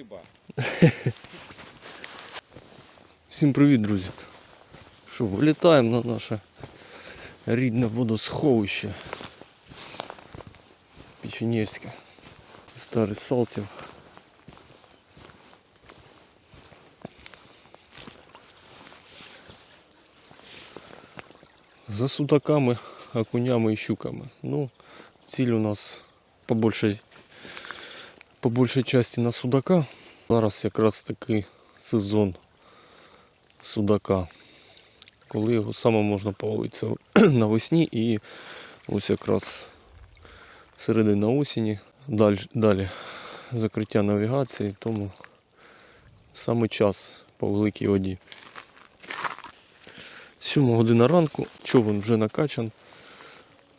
где-то рыба. Всім привіт, друзі. Що, вилітаємо на наше рідне водосховище. Печенєвське. Старий Салтів. За судаками, окунями і щуками. Ну, ціль у нас по більшій, По більшій часті на судака. Зараз якраз такий сезон судака. Коли його саме можна половити навесні і ось якраз середина осені. Далі, далі закриття навігації, тому саме час по великій воді. 7 година ранку, човен вже накачан.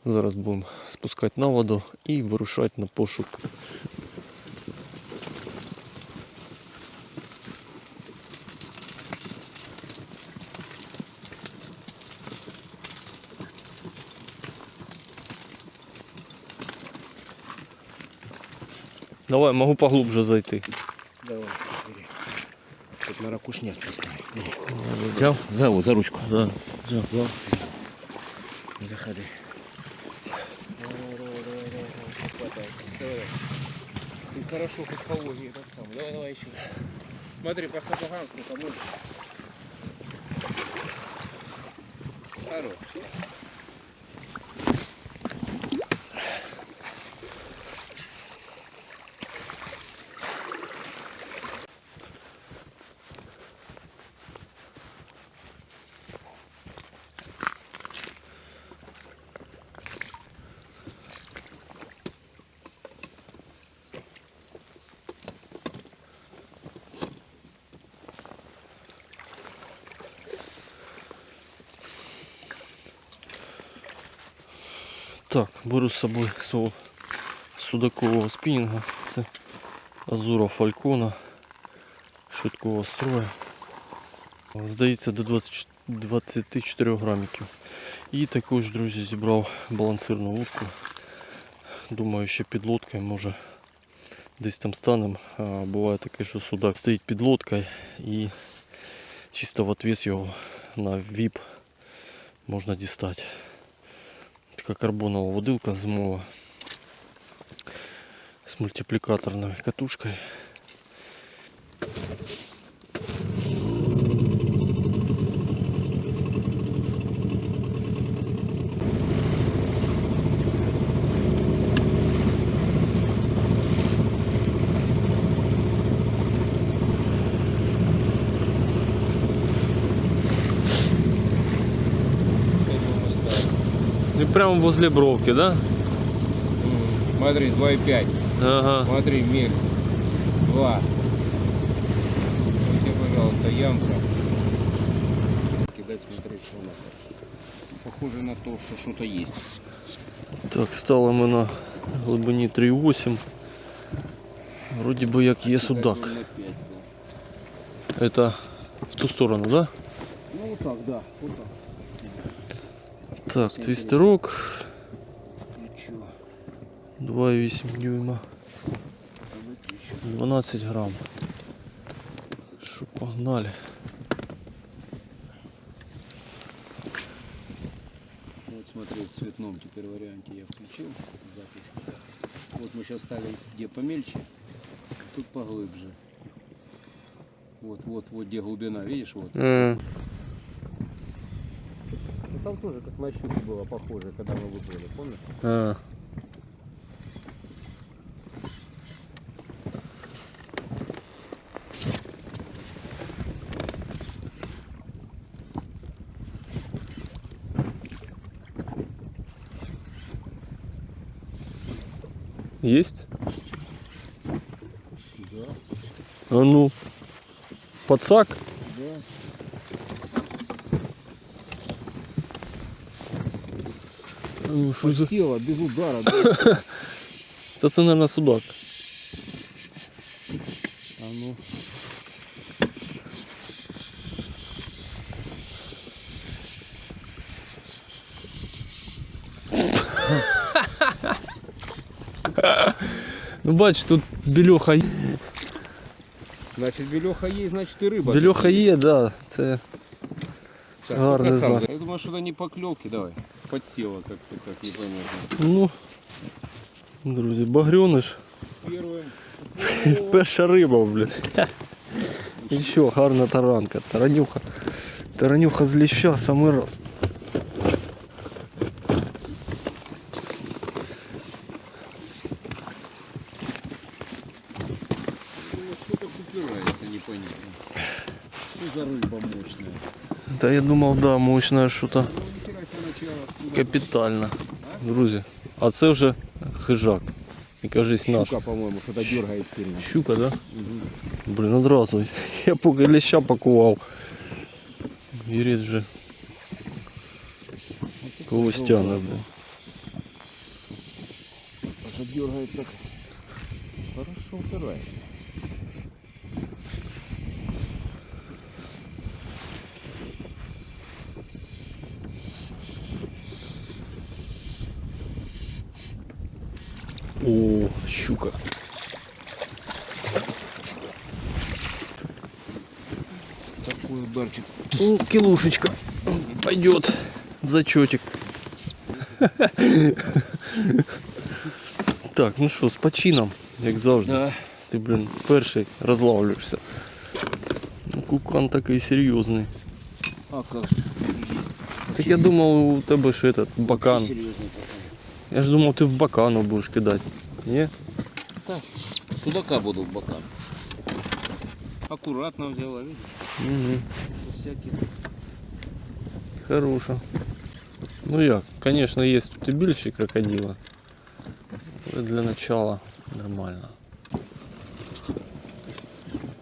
Зараз будемо спускати на воду і вирушати на пошук Давай, могу поглубже зайти. Давай, бери. Тут на ракушне спускай. Взял? За, вот, за ручку. Да. взял. Взял. Заходи. Ты хорошо хоть пологи этот самый. Давай, давай еще. Смотри, по сапогански кому. Хорош. Так, беру з собою свого судакового спінінга. Це Азура Фалькона швидкого строю. Здається до 20, 24 граміків. І також, друзі, зібрав балансирну вудку. Думаю, що під лодкою може десь там станемо. Буває таке, що судак стоїть під лодкою і чисто в отвес його на віп можна дістати. Така карбонова водилка зимова з мультиплікаторною катушкою. прямо возле бровки, да? Смотри, 2,5. Ага. Смотри, мель. Два. Вот тебе, пожалуйста, ямка. Кидать, смотреть, что у нас. Похоже на то, что что-то есть. Так, стало ми на глибині 3,8. Вроді би як є судак. На 5, да. Это в ту сторону, да? Ну вот так, да. Вот так. Так, твістерок Ключу. 2,8 дюйма. 12 грам. Що, погнали. Вот смотри, в цветном теперь варианте я включил запись. Вот мы сейчас ставим где помельче, тут поглубже. Вот, вот, вот где глубина, видишь, вот. Ну, там тоже как на щуку было похоже, когда мы выплыли, помнишь? а. Есть? Да, А ну. Подсак? да. Ну, Що за... Села без удара. да. Це, це, мабуть, судак. А ну. Ну бач, тут білюха. є. Значить, бельоха є, значить і риба. Бельоха є, да. Це Так, гарний ну-ка сам знак. за- Я думаю, что это не поклевки, давай. Подсела как-то, как непонятно. Ну, друзі, багрюниш. Первым. Перша риба, блін. І що, гарна таранка, таранюха. Таранюха з ліща самий раз. Ну, что-то упирается непонятно. Что за капітально. Друзі, а це вже хижак. І кажись наш. Щука, по-моему, что-то дергает сильно. Щука, да? Блін, одразу. Я поки ліща пакував. Віріс вже когось тягне, блін. Паша дергает так. Хорошо упирается. Ну, килушечка. Пойдет. Зачетик. Так, ну що, з почином, як завжди. Да. Ти, блін, перший розлавлюєшся. Ну, кукан такий серйозний. А как? Так я думав, у тебе ж этот бакан. Серьезный пацан. Я ж думав, ти в бакану будеш кидати. Ні? Так, судака буду в бока. Аккуратно взяла, видишь? Угу. Без всяких. Хороша. Ну як, конечно, є тут і більші крокодила. Але для начала нормально.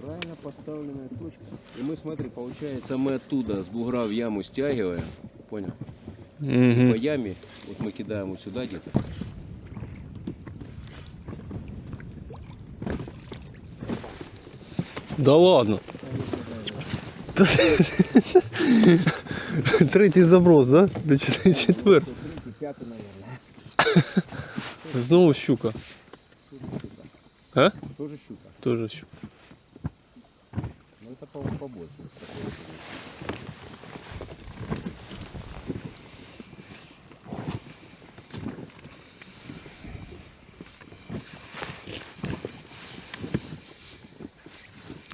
Правильно поставленная точка. И мы, смотри, получается, мы оттуда с бугра в яму стягиваем. Понял? По Угу. яме, вот мы кидаем вот сюда где-то. Да ладно. Третій заброс, да? До чет- четвертий. Третий, пятый, наверное. Знову щука. А? Тоже щука. Тоже щука. Но это, по-моему, побольше.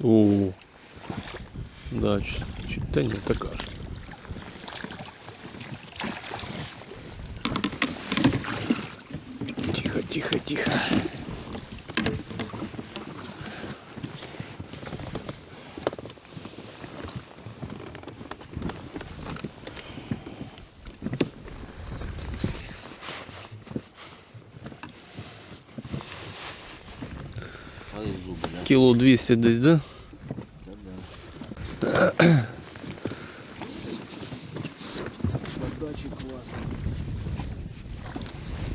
О, да, чуть, чуть, да нет, такая же. Тихо, тихо, тихо. Кило 200 десь, да? Подачи.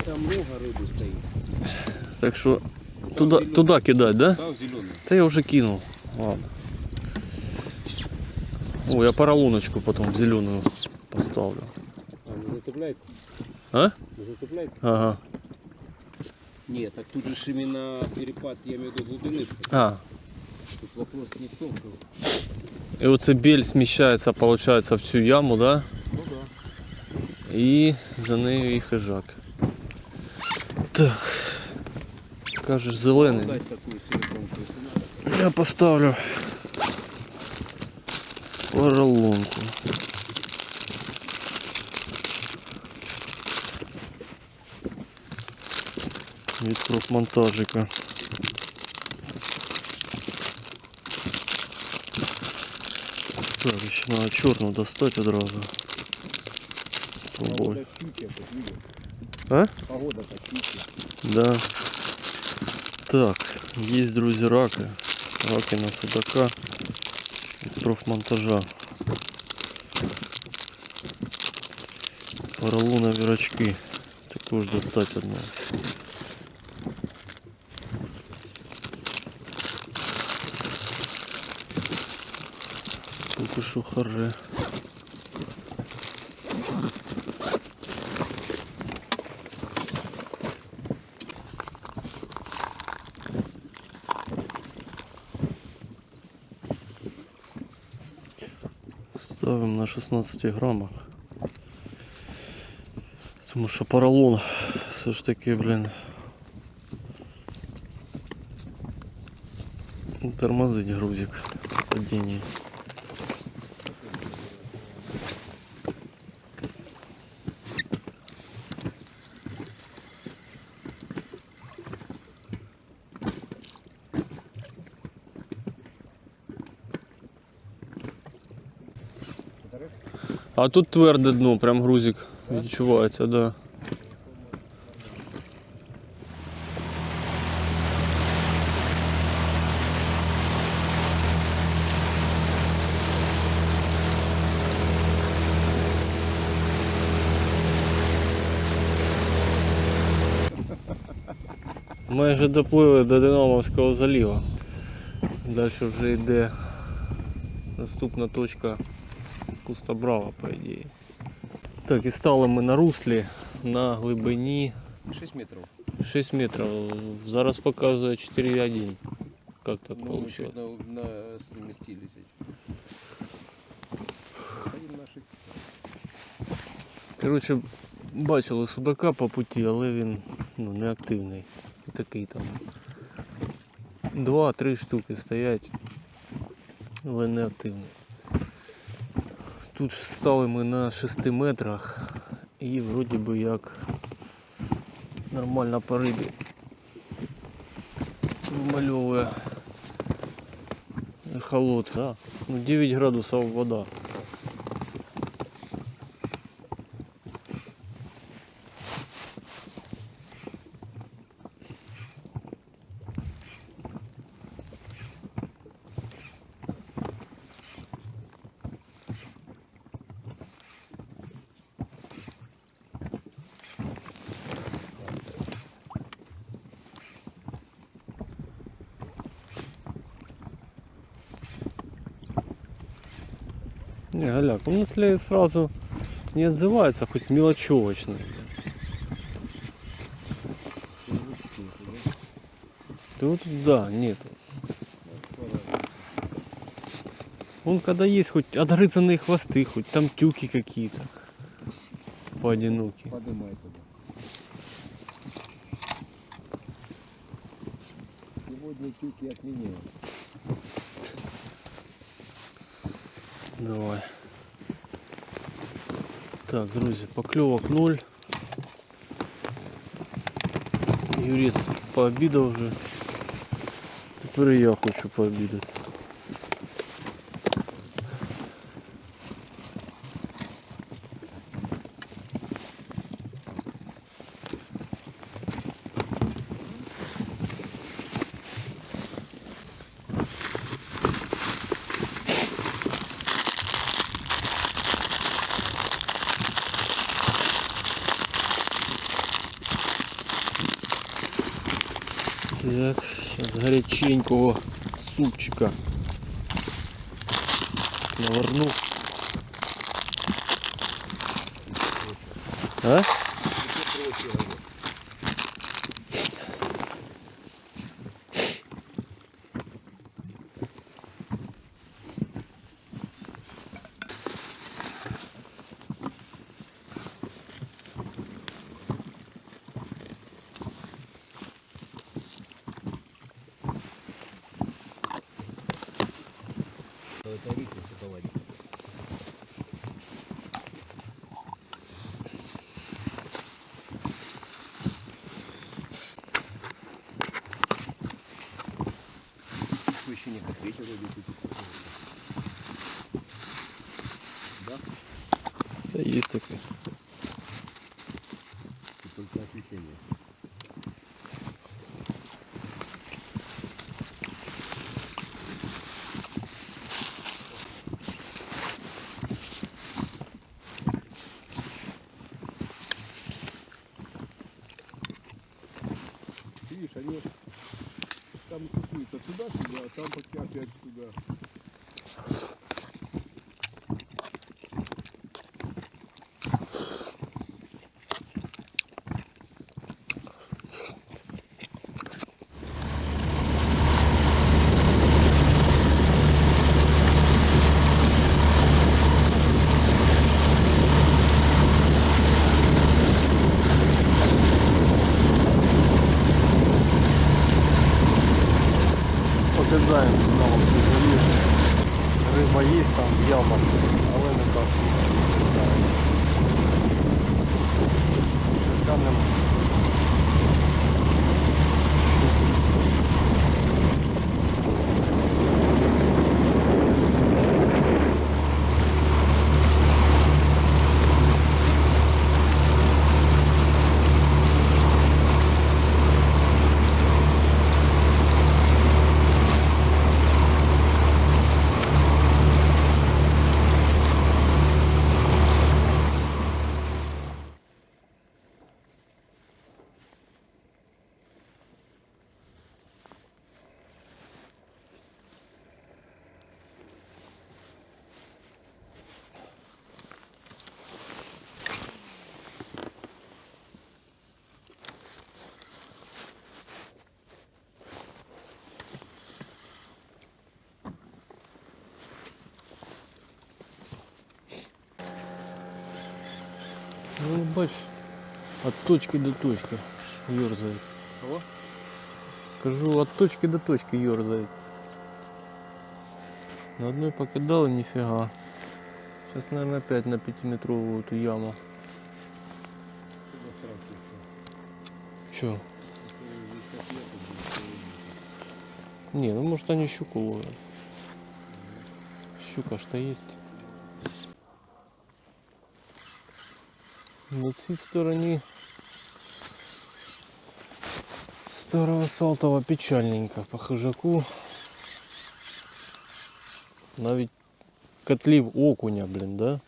Там много рыбы стоит. Так що туда, туда кидать, да? Став зеленый. Та я вже кинув. Ладно. О, я поролоночку потом зеленую поставлю. А, не зацепляет? А? Не зацепляет? Ага. Нет, так тут же именно перепад, я имею в виду глубины. А. Тут вопрос не в том, что... І оце біль сміщається, получается, в цю яму, да? Ну да. І за нею і хижак. Так. Кажеш, зелений. Дать такую силиконку, если надо. Я поставлю поролонку. Від профмонтажика. Чорну достати одразу. Видишь? А? Погода. Да. Так, есть, друзья, раки. Раки на судака від профмонтажа. Поролонові рачки. Також достать одне. тільки що Ставим на 16 граммах. Потому что поролон все ж таки, блин, тормозить грузик падение. А тут тверде дно, прям грузик відчувається, да. Майже доплили до Динамовського заліва. Далі вже йде наступна точка Куста Брава, по ідеї. Так, і стали ми на руслі на глибині 6 метров. 6 метрів. Зараз показує 4,1. Как так Ну, мы получилось? чуть на, на, сместились. Ходим на 6. Коротше, бачили судака по путі, але він ну, не активний. Такий там. Два-три штуки стоять, але не активний. Тут стали ми на 6 метрах і вроді би як нормально по рибі вимальовує холод. Да. Ну, 9 градусів вода. Галяк, он если сразу не отзывается, хоть мелочевочный. Тут, да, нет. Он когда есть хоть отгрызанные хвосты, хоть там тюки какие-то туда. Сегодня тюки отменяю. Давай. Так, друзі, покльовок ноль. Юрець пообідав вже. Тепер і я хочу пообідати. Горяченького супчика наверну. А? Ветер идет. Да? Да есть такое. Така бачиш, от точки до точки ерзает. Кого? Кажу, от точки до точки ерзает. На одной покидал нифига. Сейчас, наверное, опять на пятиметровую эту яму. Че? Не, ну может они щуку ловят. Щука что есть. На цій стороні старого Салтова печальненько по хижаку. Навіть котлів окуня, блін, да?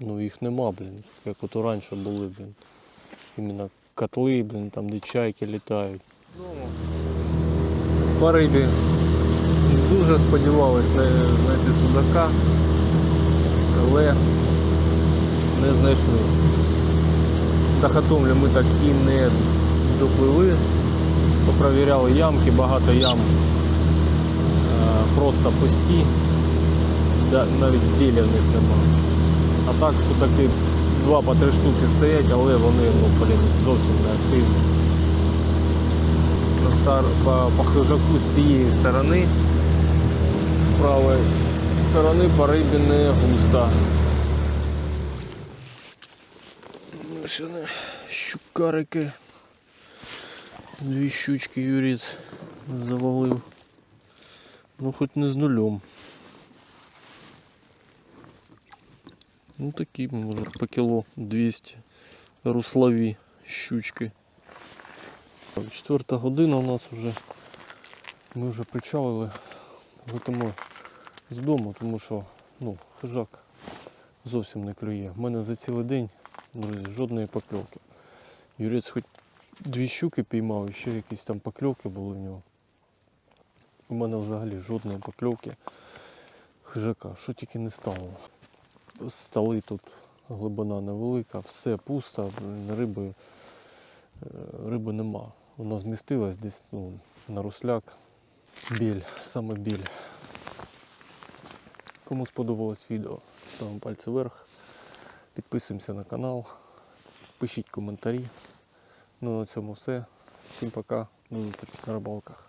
Ну їх нема, блін, як от раніше були, блін. Іменно котли, блін, там де чайки літають. По рибі дуже сподівались на- знайти судака, але не знайшли. До Хатомлі ми так і не допливли. Попровіряли ямки, багато ям е, просто пусті, навіть білі в них нема. А так судаки два по три штуки стоять, але вони ну, блін, зовсім не активні. На по, по хижаку з цієї сторони, з правої сторони по рибі не густо. Що не щукарики. Дві щучки юрець завалив. Ну хоч не з нульом. Ну такі, може, по кіло 200 руслові щучки. Четверта година у нас вже. Ми вже причалили. Летимо з дому, тому що ну, хижак зовсім не клює. У мене за цілий день, друзі, жодної покльовки. Юрець хоч дві щуки піймав, і ще якісь там покльовки були в нього. У мене взагалі жодної покльовки хижака, що тільки не стало. Столи тут глибина невелика, все пусто, риби, е, риби нема. Вона змістилась десь ну, на русляк. Біль, саме біль. Кому сподобалось відео, ставимо пальці вверх, підписуємося на канал, пишіть коментарі. Ну на цьому все. Всім пока, до зустрічі на рибалках.